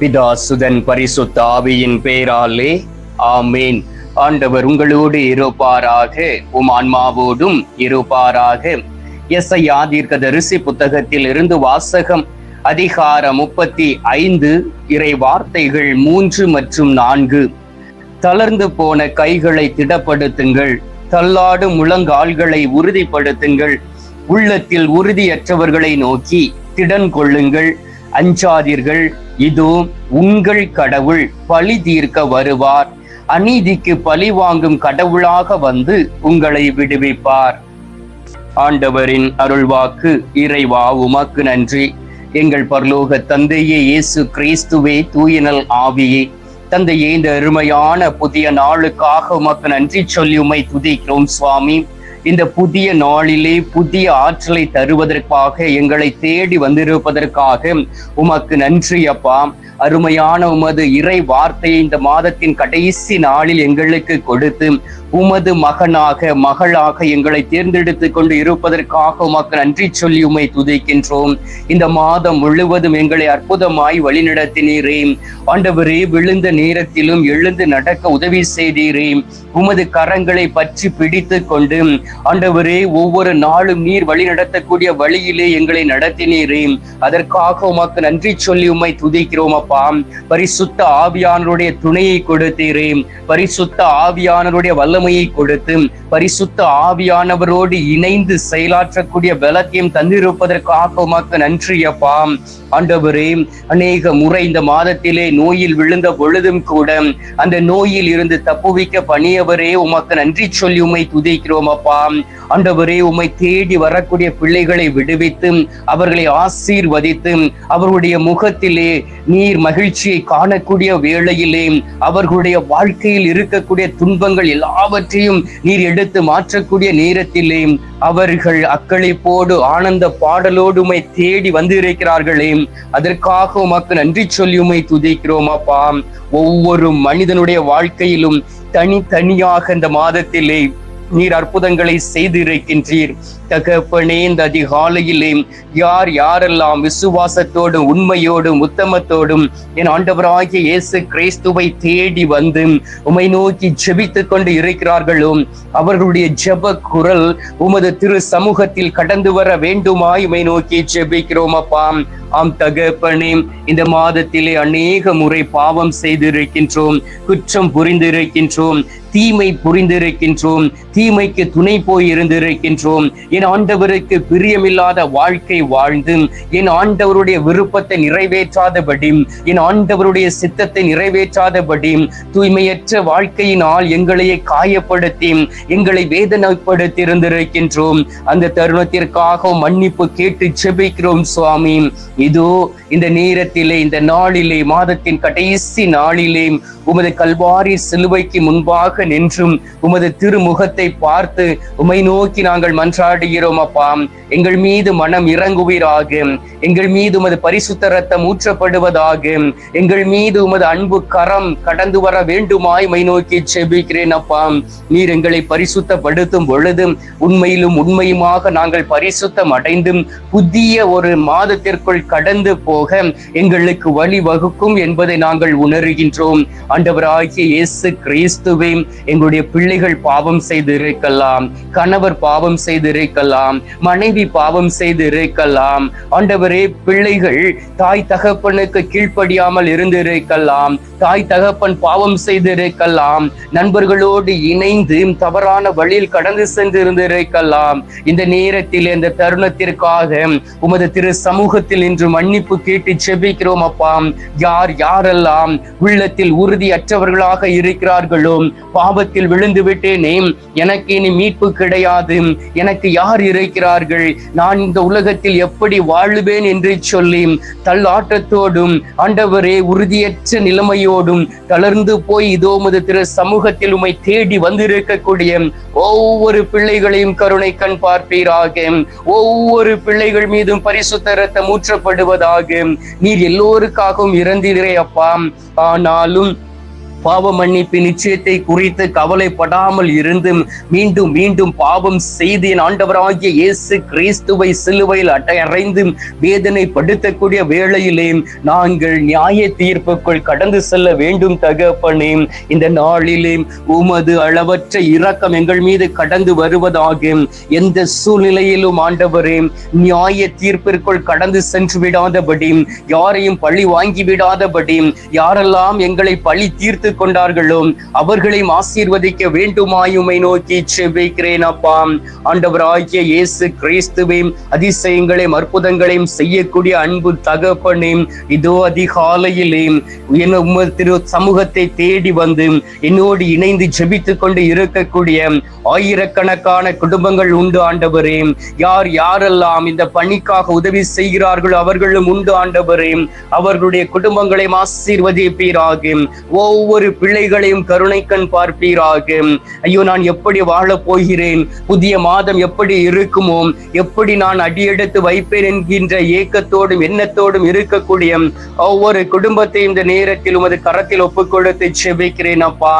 பிதா சுதன் பரிசுத்த ஆவியின் பேராலே ஆமேன். ஆண்டவர் உங்களோடு இருப்பாராக உம் ஆன்மாவோடும் இருப்பாராக. எஸ்ஐயா தீர்க்கதரிசி புத்தகத்தில் இருந்து வாசகம் அதிகாரம் முப்பத்தி ஐந்து இறை வார்த்தைகள் மூன்று மற்றும் நான்கு. தளர்ந்து போன கைகளை திடப்படுத்துங்கள் தள்ளாடு முழங்கால்களை உறுதிப்படுத்துங்கள் உள்ளத்தில் உறுதியற்றவர்களை நோக்கி திடன் கொள்ளுங்கள் அஞ்சாதீர்கள். இதோ உங்கள் கடவுள் பழி தீர்க்க வருவார். அநீதிக்கு பழி வாங்கும் கடவுளாக வந்து உங்களை விடுவிப்பார். ஆண்டவரின் அருள்வாக்கு இறைவா உமக்கு நன்றி. எங்கள் பரலோக தந்தையே இயேசு கிறிஸ்துவே தூயனல் ஆவியே. தந்தையே இந்த அருமையான புதிய நாளுக்காக உமக்கு நன்றி சொல்லி உமை துதிக்கிறோம் சுவாமி. இந்த புதிய நாளிலே புதிய ஆற்றலை தருவதற்காக எங்களை தேடி வந்திருப்பதற்காக உமக்கு நன்றி அப்பா. அருமையான உமது இறை வார்த்தையை இந்த மாதத்தின் கடைசி நாளில் எங்களுக்கு கொடுத்து உமது மகனாக மகளாக எங்களை தேர்ந்தெடுத்து கொண்டு இருப்பதற்காக உமக்கு நன்றி சொல்லி உமை துதிக்கின்றோம். இந்த மாதம் முழுவதும் எங்களை அற்புதமாய் வழிநடத்தினீரே. ஆண்டவரே விழுந்த நேரத்திலும் எழுந்து நடக்க உதவி செய்தீரே. உமது கரங்களை பற்றி பிடித்து கொண்டு ஆண்டவரே ஒவ்வொரு நாளும் நீர் வழி நடத்தக்கூடிய வழியிலே எங்களை நடத்தினீரே. அதற்காக உமக்கு நன்றி சொல்லி உம்மை துதிக்கிறோம் அப்பா. பரிசுத்த ஆவியானருடைய துணையை கொடுத்தீரே. பரிசுத்த ஆவியானருடைய வல்லமையை கொடுத்து பரிசுத்த ஆவியானவரோடு இணைந்து செயலாற்றக்கூடிய பலத்தையும் தந்திருப்பதற்காக உமக்கு நன்றி அப்பா. ஆண்டவரே அநேக முறை இந்த மாதத்திலே நோயில் விழுந்த பொழுதும் கூட அந்த நோயில் இருந்து தப்புவிக்க பணியவரே உமக்கு நன்றி சொல்லி உம்மை துதிக்கிறோம் அப்பா. கொள்ளலாம் ஆண்டவரே உம்மை தேடி வரக்கூடிய பிள்ளைகளை விடுவித்து அவர்களை ஆசீர்வதித்து அவர்களுடைய முகத்திலே நீர் மகிழ்ச்சியை காணக்கூடிய வேளையிலே அவர்களுடைய வாழ்க்கையில் இருக்கக்கூடிய துன்பங்கள் எல்லாவற்றையும் நீர் எடுத்து மாற்றக்கூடிய நேரத்திலே அவர்கள் அக்களிப்போடு ஆனந்த பாடலோடு உமை தேடி வந்திருக்கிறார்களே. அதற்காக உமக்கு நன்றி சொல்லி உமை துதிக்கிறோம் அப்பா. ஒவ்வொரு மனிதனுடைய வாழ்க்கையிலும் தனித்தனியாக இந்த மாதத்திலே நீர் அற்புதங்களை செய்திருக்கின்றீர். தகப்பனே இந்த அதிகாலையிலே யார் யாரெல்லாம் விசுவாசத்தோடும் உண்மையோடும் உத்தமத்தோடும் என் ஆண்டவராகிய இயேசு கிறிஸ்துவை தேடி வந்து உமை நோக்கி ஜெபித்துக் கொண்டு இருக்கிறார்களோ அவர்களுடைய ஜெப குரல் உமது திரு சமூகத்தில் கடந்து வர வேண்டுமாய் உமை நோக்கி ஜெபிக்கிறோம் அப்பா. ஆம் தகப்பனே இந்த மாதத்திலே அநேக முறை பாவம் செய்திருக்கின்றோம் குற்றம் புரிந்திருக்கின்றோம் தீமை புரிந்திருக்கின்றோம் தீமைக்கு துணை போய் இருந்திருக்கின்றோம். என் ஆண்டவருக்கு பிரியமில்லாத வாழ்க்கை வாழ்ந்து என் ஆண்டவருடைய விருப்பத்தை நிறைவேற்றாதபடி என் ஆண்டவருடைய சித்தத்தை நிறைவேற்றாதபடி தூய்மையற்ற வாழ்க்கையினால் எங்களையே காயப்படுத்தி எங்களை வேதனைப்படுத்தி இருந்திருக்கின்றோம் அந்த தருணத்திற்காக மன்னிப்பு கேட்டு செபிக்கிறோம் சுவாமி. இதோ இந்த நேரத்திலே இந்த நாளிலே மாதத்தின் கடைசி நாளிலே உமது கல்வாரி சிலுவைக்கு முன்பாக நின்றும் உமது திருமுகத்தை பார்த்து உமை நோக்கி நாங்கள் மன்றாடுகிறோம் அப்பா. எங்கள் மீது மனம் இறங்குவீராக. எங்கள் மீது உமது பரிசுத்த ரத்தம் ஊற்றப்படுவதாக. எங்கள் மீது உமது அன்பு கரம் கடந்து வர வேண்டுமாய் மை நோக்கி செபிக்கிறேன் அப்பா. நீர் எங்களை பரிசுத்தப்படுத்தும் பொழுது உண்மையிலும் உண்மையுமாக நாங்கள் பரிசுத்தம் அடைந்தும் புதிய ஒரு மாதத்திற்குள் கடந்து போக எங்களுக்கு வழி வகுக்கும் என்பதை நாங்கள் உணர்கின்றோம். ஆண்டவராகிய இயேசு கிறிஸ்துவே எங்களுடைய பிள்ளைகள் பாவம் செய்து இருக்கலாம் கணவர் பாவம் செய்து இருக்கலாம் மனைவி பாவம் செய்து இருக்கலாம் ஆண்டவரே பிள்ளைகள் தாய் தகப்பனுக்கு கீழ்ப்படியாமல் இருந்திருக்கலாம். தாய் தகப்பன் பாவம் செய்திருக்கலாம். நண்பர்களோடு இணைந்து தவறான வழியில் கடந்து சென்றிருந்திருக்கலாம். இந்த நேரத்தில் இந்த தருணத்திற்காக உமது திரு சமூகத்தில் இன்று மன்னிப்பு கேட்டு செபிக்கிறோம் அப்பா. யார் யாரெல்லாம் உள்ளத்தில் உறுதியற்றவர்களாக இருக்கிறார்களோ பாவத்தில் விழுந்து விட்டேனே எனக்கு இனி மீட்பு கிடையாது. எனக்கு யார் இருக்கிறார்கள்? நான் இந்த உலகத்தில் எப்படி வாழுவேன் என்று சொல்லி தள்ளாட்டத்தோடும் ஆண்டவரே உறுதியற்ற நிலைமையோடும் தளர்ந்து போய் இதோ உமது திரு சமூகத்தில் உமை தேடி வந்திருக்கக்கூடிய ஒவ்வொரு பிள்ளைகளையும் கருணை கண் பார்ப்பீராக. ஒவ்வொரு பிள்ளைகள் மீதும் பரிசுத்த ரத்தம் ஊற்றப்படுவதாக. நீர் எல்லோருக்காகவும் இறந்தீரே அப்பா. ஆனாலும் பாவ மன்னிப்பு நிச்சயத்தை குறித்து கவலைப்படாமல் இருந்து மீண்டும் மீண்டும் பாவம் செய்து என் ஆண்டவராகிய இயேசு கிறிஸ்துவை சிலுவையில் அட்டை வேதனைப்படுத்தக்கூடிய வேளையிலே நாங்கள் நியாய தீர்ப்புக்குள் கடந்து செல்ல வேண்டும் தகப்பனே. இந்த நாளிலே உமது அளவற்ற இரக்கம் எங்கள் மீது கடந்து வருவதாக எந்த சூழ்நிலையிலும் ஆண்டவரே நியாய தீர்ப்பிற்குள் கடந்து சென்று விடாதபடி யாரையும் பழி வாங்கி விடாதபடி யாரெல்லாம் எங்களை பழி தீர்த்து வைத்துக் கொண்டார்களோ அவர்களையும் ஆசீர்வதிக்க வேண்டுமாயுமை நோக்கி செவிக்கிறேன் அப்பா. ஆண்டவராகிய இயேசு கிறிஸ்துவையும் அதிசயங்களையும் அற்புதங்களையும் செய்யக்கூடிய அன்பு தகப்பனையும் இதோ அதிகாலையிலே என்ன திரு சமூகத்தை தேடி வந்து என்னோடு இணைந்து ஜெபித்துக் கொண்டு இருக்கக்கூடிய ஆயிரக்கணக்கான குடும்பங்கள் உண்டு ஆண்டவரே. யார் யாரெல்லாம் இந்த பணிக்காக உதவி செய்கிறார்களோ அவர்களும் உண்டு ஆண்டவரே. அவர்களுடைய குடும்பங்களை ஆசீர்வதிப்பீராகும் ஒவ்வொரு ஒவ்வொரு பிள்ளைகளையும் கருணை கண் பார்ப்பீராக. ஐயோ நான் எப்படி வாழப் போகிறேன்? புதிய மாதம் எப்படி இருக்குமோ? எப்படி நான் அடியெடுத்து வைப்பேன் என்கின்ற ஏக்கத்தோடும் எண்ணத்தோடும் இருக்கக்கூடிய ஒவ்வொரு குடும்பத்தை இந்த நேரத்தில் உமது கரத்தில் ஒப்புக் கொடுத்து செபிக்கிறேன் அப்பா.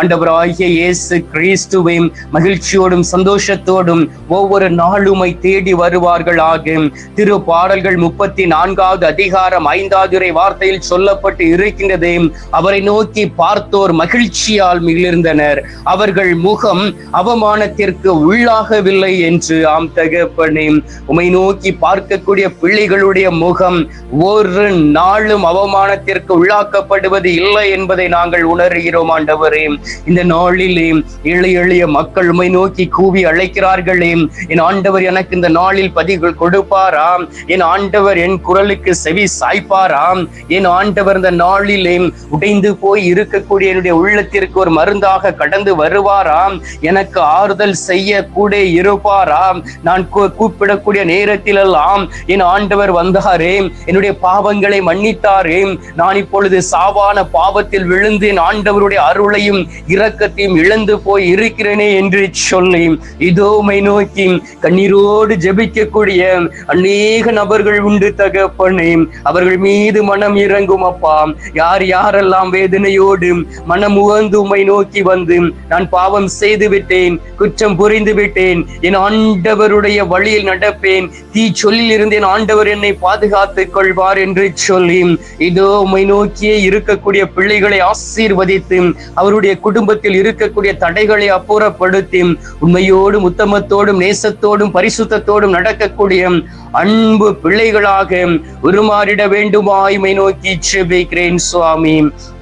ஆண்டவராகிய இயேசு கிறிஸ்துவையும் மகிழ்ச்சியோடும் சந்தோஷத்தோடும் ஒவ்வொரு நாளுமை தேடி வருவார்கள் ஆகும் திரு பாடல்கள் முப்பத்தி நான்காவது அதிகாரம் ஐந்தாவது வார்த்தையில் சொல்லப்பட்டு இருக்கின்றது. அவரை நோக்கி பார்த்தோர் மகிழ்ச்சியால் மிளிர்ந்தனர் அவர்கள் முகம் அவமானத்திற்கு உள்ளாகவில்லை என்று ஆம் தகப்பனே உமை நோக்கி பார்க்கக்கூடிய பிள்ளைகளுடைய முகம் ஒரு நாளும் அவமானத்திற்கு உள்ளாக்கப்படுவது இல்லை என்பதை நாங்கள் உணர்கிறோம் ஆண்டவரே. இந்த நாளிலே எளிய எளிய மக்கள் உமை நோக்கி கூவி அழைக்கிறார்களே. என் ஆண்டவர் எனக்கு இந்த நாளில் பதிகள் கொடுப்பாராம். என் ஆண்டவர் என் குரலுக்கு செவி சாய்ப்பாராம். என் ஆண்டவர் இந்த நாளிலே உடைந்து போய் இருக்கக்கூடிய என்னுடைய உள்ளத்திற்கு ஒரு மருந்தாக கடந்து வருவாராம். எனக்கு ஆறுதல் செய்ய கூட இருப்பாராம். நான் கூ- கூப்பிடக்கூடிய நேரத்திலெல்லாம் என் ஆண்டவர் வந்தாரே. என்னுடைய பாவங்களை மன்னித்தாரே. நான் இப்பொழுது சாவான பாவத்தில் விழுந்து என் ஆண்டவருடைய அருளையும் இரக்கத்தையும் இழந்து போய் இருக்கிறேனே என்று சொல்லி இதோ உம்மை நோக்கி கண்ணீரோடு ஜெபிக்கக்கூடிய அநேக நபர்கள் உண்டு தகப்பனே. அவர்கள் மீது மனம் இறங்கும் அப்பா. யார் யாரெல்லாம் வேதனையோடு கொண்டு மனம் உகந்து உமை நோக்கி வந்து நான் பாவம் செய்து விட்டேன் குற்றம் புரிந்து விட்டேன் என் ஆண்டவருடைய வழியில் நடப்பேன். தீ சொல்லில் இருந்தேன் ஆண்டவர் என்னை பாதுகாத்துக் கொள்வார் என்று சொல்லி இதோ உமை நோக்கியே இருக்கக்கூடிய பிள்ளைகளை ஆசீர்வதித்து அவருடைய குடும்பத்தில் இருக்கக்கூடிய தடைகளை அப்புறப்படுத்தி உண்மையோடும் உத்தமத்தோடும் நேசத்தோடும் பரிசுத்தத்தோடும் நடக்கக்கூடிய அன்பு பிள்ளைகளாக உருமாறிட வேண்டுமாய்மை நோக்கி செபிக்கிறேன் சுவாமி.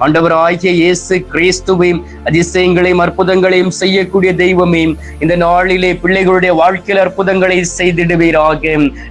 ஆண்டவராகிய இயேசு கிறிஸ்துவையும் அதிசயங்களையும் அற்புதங்களையும் செய்யக்கூடிய தெய்வமே இந்த நாளிலே பிள்ளைகளுடைய வாழ்க்கையில் அற்புதங்களை செய்திடுவீராக.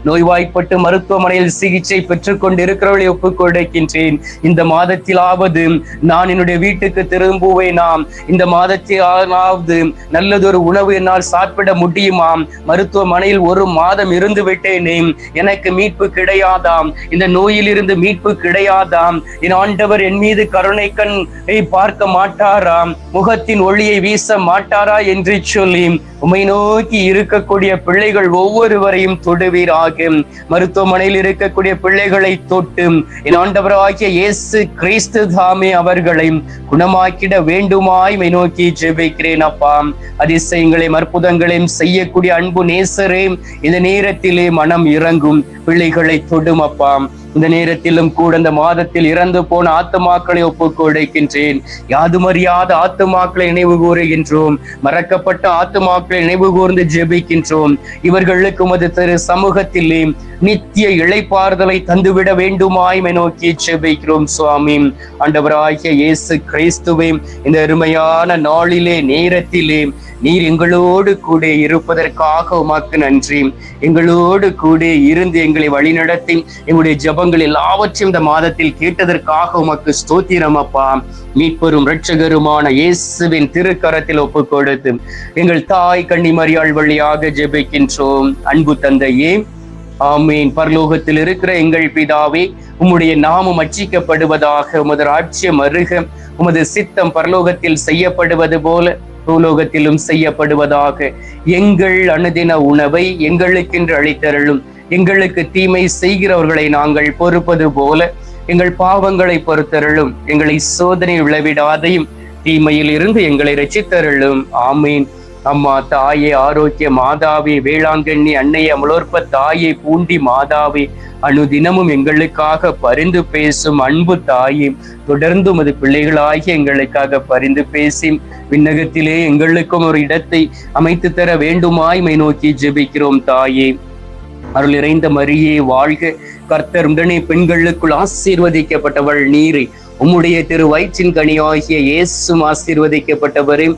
நோய்வாய்ப்பட்டு மருத்துவமனையில் சிகிச்சை பெற்றுக் கொண்டிருக்கிறவர்களை ஒப்புக் கொடுக்கின்றேன் இந்த மாதத்திலாவது நான் என்னுடைய வீட்டுக்கு திரும்புவேனாம் இந்த மாதத்திலாவது நல்லதொரு உணவு என்னால் சாப்பிட முடியுமாம் மருத்துவமனையில் ஒரு மாதம் இருந்து விட்டேனே எனக்கு மீட்பு கிடையாதாம் இந்த நோயிலிருந்து மீட்பு கிடையாதாம் என் ஆண்டவர் என் மீது கருணை கண் பார்க்க மாட்டாராம். முகத்தின் ஒளியை வீச மாட்டாரா என்று சொல்லி உமை நோக்கி இருக்கக்கூடிய பிள்ளைகள் ஒவ்வொருவரையும் தொடுவீராக. மருத்துவமனையில் இருக்கக்கூடிய பிள்ளைகளை தொட்டு என் ஆண்டவராகிய இயேசு கிறிஸ்து தாமே அவர்களை குணமாக்கிட வேண்டுமாய் மை நோக்கி ஜெபிக்கிறேன் அப்பா. அதிசயங்களையும் அற்புதங்களையும் செய்யக்கூடிய அன்பு நேசரே இந்த நேரத்திலே மனம் இறங்கும். பிள்ளைகளை தொடும் அப்பா. இந்த நேரத்திலும் கூட இந்த மாதத்தில் இறந்து போன ஆத்துமாக்களை ஒப்புக்கொடுக்கின்றேன் யாதுமறியாத ஆத்துமாக்களை நினைவு கூறுகின்றோம். மறக்கப்பட்ட ஆத்துமாக்களை நினைவு கூர்ந்து ஜெபிக்கின்றோம். இவர்களுக்கு உமது திரு சமூகத்திலே நித்திய இழைப்பாறுதலை தந்துவிட வேண்டுமாய் நோக்கி ஜெபிக்கிறோம் சுவாமி. ஆண்டவராகிய இயேசு கிறிஸ்துவே இந்த அருமையான நாளிலே நேரத்திலே நீர் எங்களோடு கூட இருப்பதற்காக உமாக்கு நன்றி. எங்களோடு கூட இருந்து எங்களை வழிநடத்தி எங்களுடைய ஜபங்கள் எல்லாவற்றையும் இந்த மாதத்தில் கேட்டதற்காக உமக்கு ஸ்தோத்திரம் அப்பா. மீட்பெரும் இரட்சகருமான இயேசுவின் திருக்கரத்தில் ஒப்பு கொடுத்து எங்கள் தாய் கன்னிமரியாள் வழியாக ஜெபிக்கின்றோம். அன்பு தந்தையே ஆமீன். பரலோகத்தில் இருக்கிற எங்கள் பிதாவே உம்முடைய நாமம் அச்சிக்கப்படுவதாக உமது ராஜ்யம் அருக உமது சித்தம் பரலோகத்தில் செய்யப்படுவது போல பூலோகத்திலும் செய்யப்படுவதாக. எங்கள் அனுதின உணவை எங்களுக்கென்று அளித்தருளும். எங்களுக்கு தீமை செய்கிறவர்களை நாங்கள் பொறுப்பது போல எங்கள் பாவங்களை பொறுத்தருளும். எங்களை சோதனை விளைவிடாதையும் தீமையில் இருந்து எங்களை ரசித்தருளும் ஆமீன். அம்மா தாயே ஆரோக்கிய மாதாவே வேளாங்கண்ணி அன்னை அமலோற்ப தாயே பூண்டி மாதாவே அனுதினமும் எங்களுக்காக பரிந்து பேசும் அன்பு தாயே தொடர்ந்து உமது பிள்ளைகளாகி எங்களுக்காக பரிந்து பேசி விண்ணகத்திலே எங்களுக்கும் ஒரு இடத்தை அமைத்து தர வேண்டுமாய்மை நோக்கி ஜெபிக்கிறோம் தாயே. அருள் இறைந்த மரியே வாழ்க கர்த்தர் உடனே பெண்களுக்குள் ஆசீர்வதிக்கப்பட்டவள் நீரை. உம்முடைய திரு வயிற்றின் கனியாகிய இயேசும் ஆசீர்வதிக்கப்பட்டவரையும்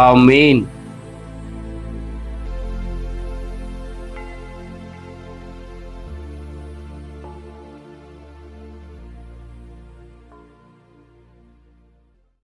ஆமீன்